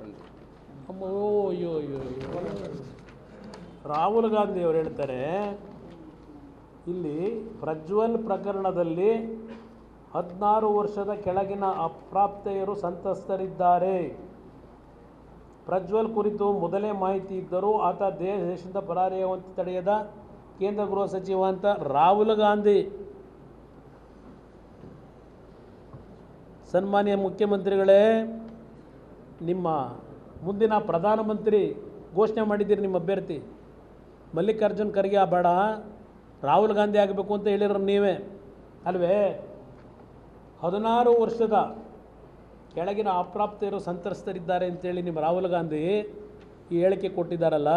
ಅಯ್ಯೋ ಅಯ್ಯೋ ಅಯ್ಯೋ. ರಾಹುಲ್ ಗಾಂಧಿ ಅವರು ಹೇಳ್ತಾರೆ, ಇಲ್ಲಿ ಪ್ರಜ್ವಲ್ ಪ್ರಕರಣದಲ್ಲಿ ಹದಿನಾರು ವರ್ಷದ ಕೆಳಗಿನ ಅಪ್ರಾಪ್ತೆಯರು ಸಂತ್ರಸ್ತರಿದ್ದಾರೆ. ಪ್ರಜ್ವಲ್ ಕುರಿತು ಮೊದಲೇ ಮಾಹಿತಿ ಇದ್ದರೂ ಆತ ದೇಶ ದೇಶದಿಂದ ಪರಾರಿಯಾಗುವಂತೆ ತಡೆಯದ ಕೇಂದ್ರ ಗೃಹ ಸಚಿವ ಅಂತ ರಾಹುಲ್ ಗಾಂಧಿ. ಸನ್ಮಾನ್ಯ ಮುಖ್ಯಮಂತ್ರಿಗಳೇ ನಿಮ್ಮ ಮುಂದಿನ ಪ್ರಧಾನಮಂತ್ರಿ ಘೋಷಣೆ ಮಾಡಿದ್ದೀರಿ ನಿಮ್ಮ ಅಭ್ಯರ್ಥಿ. ಮಲ್ಲಿಕಾರ್ಜುನ್ ಖರ್ಗೆ ಬೇಡ, ರಾಹುಲ್ ಗಾಂಧಿ ಆಗಬೇಕು ಅಂತ ಹೇಳಿರೋ ನೀವೇ. ಅಲ್ವೇ? ಹದಿನಾರು ವರ್ಷದ ಕೆಳಗಿನ ಅಪ್ರಾಪ್ತರು ಸಂತ್ರಸ್ತರಿದ್ದಾರೆ ಅಂತೇಳಿ ನಿಮ್ಮ ರಾಹುಲ್ ಗಾಂಧಿ ಈ ಹೇಳಿಕೆ ಕೊಟ್ಟಿದ್ದಾರಲ್ಲ.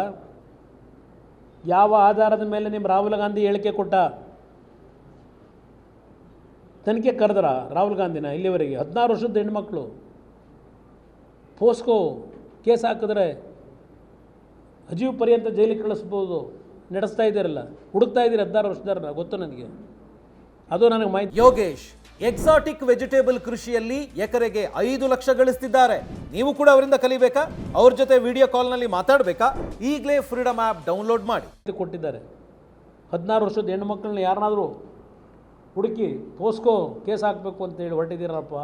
ಯಾವ ಆಧಾರದ ಮೇಲೆ ನಿಮ್ಮ ರಾಹುಲ್ ಗಾಂಧಿ ಹೇಳಿಕೆ ಕೊಟ್ಟ? ತನಿಖೆ ಕರೆದ್ರ ರಾಹುಲ್ ಗಾಂಧಿನ ಇಲ್ಲಿವರೆಗೆ. ಹದಿನಾರು ವರ್ಷದ ಹೆಣ್ಮಕ್ಳು ಪೋಸ್ಕೋ ಕೇಸ್ ಹಾಕಿದ್ರೆ ಅಜೀವ್ ಪರ್ಯಂತ ಜೈಲಿಗೆ ಕಳಿಸ್ಬೋದು. ನಡೆಸ್ತಾ ಇದ್ದೀರಲ್ಲ. ಹುಡುಕ್ತಾ ಇದ್ದೀರಿ ಹದಿನಾರು ವರ್ಷದಾರ ಗೊತ್ತು ನನಗೆ? ಅದು ನನಗೆ ಮಾಹಿತಿ ಯೋಗೇಶ್ ಎಕ್ಸಾಟಿಕ್ ವೆಜಿಟೇಬಲ್ ಕೃಷಿಯಲ್ಲಿ ಎಕರೆಗೆ ಐದು ಲಕ್ಷ ಗಳಿಸ್ತಿದ್ದಾರೆ. ನೀವು ಕೂಡ ಅವರಿಂದ ಕಲಿಬೇಕಾ? ಅವ್ರ ಜೊತೆ ವಿಡಿಯೋ ಕಾಲ್ನಲ್ಲಿ ಮಾತಾಡಬೇಕಾ? ಈಗಲೇ ಫ್ರೀಡಮ್ ಆ್ಯಪ್ ಡೌನ್ಲೋಡ್ ಮಾಡಿ. ಕೊಟ್ಟಿದ್ದಾರೆ. ಹದಿನಾರು ವರ್ಷದ ಹೆಣ್ಣು ಮಕ್ಕಳನ್ನ ಯಾರನ್ನಾದರೂ ಹುಡುಕಿ ಪೋಸ್ಕೋ ಕೇಸ್ ಹಾಕಬೇಕು ಅಂತೇಳಿ ಹೊರಟಿದ್ದೀರಪ್ಪ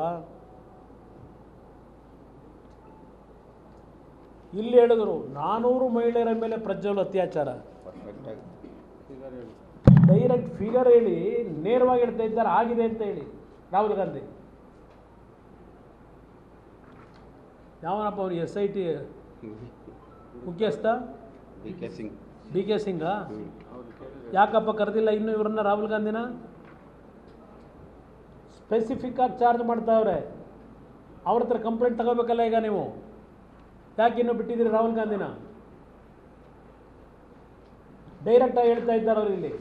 ಇಲ್ಲಿ ಹೇಳಿದ್ರು ನಾನೂರು ಮಹಿಳೆಯರ ಮೇಲೆ ಪ್ರಜ್ವಲ್ ಅತ್ಯಾಚಾರ. ಡೈರೆಕ್ಟ್ ಫಿಗರ್ ಹೇಳಿ ನೇರವಾಗಿ ಹೇಳ್ತಾ ಇದ್ದಾರೆ ಆಗಿದೆ ಅಂತ ಹೇಳಿ. ರಾಹುಲ್ ಗಾಂಧಿ. ಯಾವನಪ್ಪ ಅವ್ರು ಎಸ್ ಐ ಟಿ ಮುಖ್ಯಸ್ಥ? D K Singh. D K ಸಿಂಗಾ? ಯಾಕಪ್ಪ ಕರೆದಿಲ್ಲ ಇನ್ನು ಇವ್ರನ್ನ ರಾಹುಲ್ ಗಾಂಧಿನ? ಸ್ಪೆಸಿಫಿಕ್ ಆಗಿ ಚಾರ್ಜ್ ಮಾಡ್ತಾವ್ರೆ. ಅವ್ರ ಹತ್ರ ಕಂಪ್ಲೇಂಟ್ ತಗೋಬೇಕಲ್ಲ ಈಗ ನೀವು? ಯಾಕೆ ಇನ್ನೂ ಬಿಟ್ಟಿದ್ದೀರಿ ರಾಹುಲ್ ಗಾಂಧಿನ? ಡೈರೆಕ್ಟಾಗಿ ಹೇಳ್ತಾ ಇದ್ದಾರೆ ಅವರು ಇಲ್ಲಿ.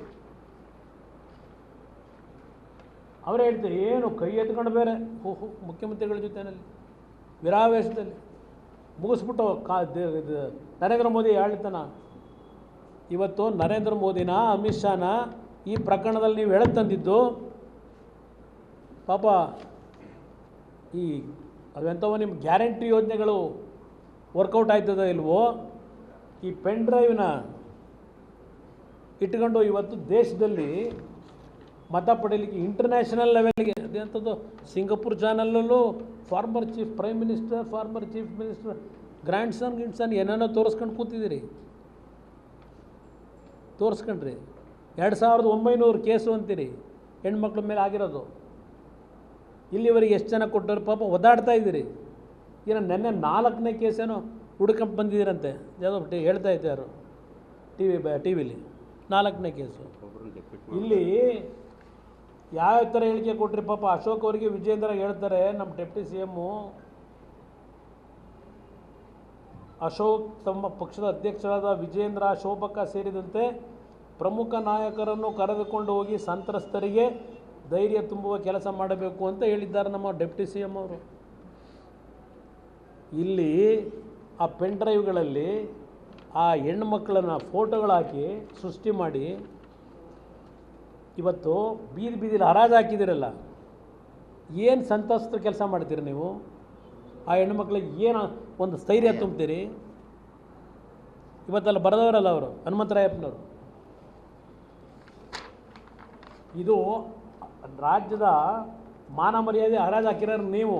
ಅವರೇ ಹೇಳ್ತಾರೆ, ಏನು ಕೈ ಎತ್ಕೊಂಡು ಬೇರೆ ಓಹೋ ಮುಖ್ಯಮಂತ್ರಿಗಳ ಜೊತೆನಲ್ಲಿ ವಿರಾವೇಶದಲ್ಲಿ ಮುಗಿಸ್ಬಿಟ್ಟು ಕಾ ನರೇಂದ್ರ ಮೋದಿ ಹೇಳ್ತಾನ ಇವತ್ತು ನರೇಂದ್ರ ಮೋದಿನ, ಅಮಿತ್ ಶಾನ ಈ ಪ್ರಕರಣದಲ್ಲಿ ನೀವು ಹೇಳಕ್ಕೆ ತಂದಿದ್ದು, ಪಾಪ ಈ ಅವೆಂಥವು ನಿಮ್ಮ ಗ್ಯಾರಂಟಿ ಯೋಜನೆಗಳು ವರ್ಕೌಟ್ ಆಯ್ತದ ಇಲ್ವೋ, ಈ ಪೆನ್ ಡ್ರೈವ್ನ ಇಟ್ಕೊಂಡು ಇವತ್ತು ದೇಶದಲ್ಲಿ ಮತ ಪಡೀಲಿಕ್ಕೆ ಇಂಟರ್ನ್ಯಾಷನಲ್ ಲೆವೆಲ್ಗೆ ಅದೇಂಥದ್ದು Singapore ಚಾನಲಲ್ಲೂ former chief prime minister former chief minister grandson grandson ಏನೇನೋ ತೋರಿಸ್ಕೊಂಡು ಕೂತಿದ್ದೀರಿ. ತೋರಿಸ್ಕೊಂಡ್ರಿ. ಎರಡು ಸಾವಿರದ ಒಂಬೈನೂರು ಕೇಸು ಅಂತೀರಿ, ಹೆಣ್ಮಕ್ಳ ಮೇಲೆ ಆಗಿರೋದು. ಇಲ್ಲಿವರೆಗೆ ಎಷ್ಟು ಜನ ಕೊಟ್ಟರು ಪಾಪ ಒದಾಡ್ತಾ ಇದ್ದೀರಿ. ಏನೋ ನೆನ್ನೆ ನಾಲ್ಕನೇ ಕೇಸೇನೋ ಹುಡುಕಂಪ್ ಬಂದಿದ್ದೀರಂತೆ. ಯಾವುದೋ ಟಿ ಹೇಳ್ತಾ ಇದ್ದೆ ಯಾರು? ಟಿ ವಿ ಬ ಟಿ ವಿಲಿ ನಾಲ್ಕನೇ ಕೇಸು. ಇಲ್ಲಿ ಯಾವ ಥರ ಹೇಳಿಕೆ ಕೊಟ್ರಿ ಪಾಪ? ಅಶೋಕ್ ಅವರಿಗೆ ವಿಜೇಂದ್ರ ಹೇಳ್ತಾರೆ, ನಮ್ಮ ಡೆಪ್ಟಿ ಸಿ ಎಮ್ಮು ಅಶೋಕ್ ತಮ್ಮ ಪಕ್ಷದ ಅಧ್ಯಕ್ಷರಾದ ವಿಜೇಂದ್ರ ಶೋಭಕ ಸೇರಿದಂತೆ ಪ್ರಮುಖ ನಾಯಕರನ್ನು ಕರೆದುಕೊಂಡು ಹೋಗಿ ಸಂತ್ರಸ್ತರಿಗೆ ಧೈರ್ಯ ತುಂಬುವ ಕೆಲಸ ಮಾಡಬೇಕು ಅಂತ ಹೇಳಿದ್ದಾರೆ ನಮ್ಮ ಡೆಪ್ಟಿ ಸಿ ಎಂ ಅವರು. ಇಲ್ಲಿ ಆ ಪೆನ್ ಡ್ರೈವ್ಗಳಲ್ಲಿ ಆ ಹೆಣ್ಮಕ್ಳನ್ನು ಫೋಟೋಗಳು ಹಾಕಿ ಸೃಷ್ಟಿ ಮಾಡಿ ಇವತ್ತು ಬೀದಿ ಬೀದಿಲಿ ಹರಾಜು ಹಾಕಿದಿರಲ್ಲ. ಏನು ಸಂತಸ್ತ ಕೆಲಸ ಮಾಡ್ತೀರಿ ನೀವು? ಆ ಹೆಣ್ಮಕ್ಳಿಗೆ ಏನು ಒಂದು ಸ್ಥೈರ್ಯ ತುಂಬ್ತೀರಿ? ಇವತ್ತಲ್ಲಿ ಬರೆದವರಲ್ಲ ಅವರು, ಹನುಮಂತರಾಯಪ್ಪನವರು. ಇದು ರಾಜ್ಯದ ಮಾನ ಮರ್ಯಾದೆ ಹರಾಜು ಹಾಕಿರೋರು ನೀವು.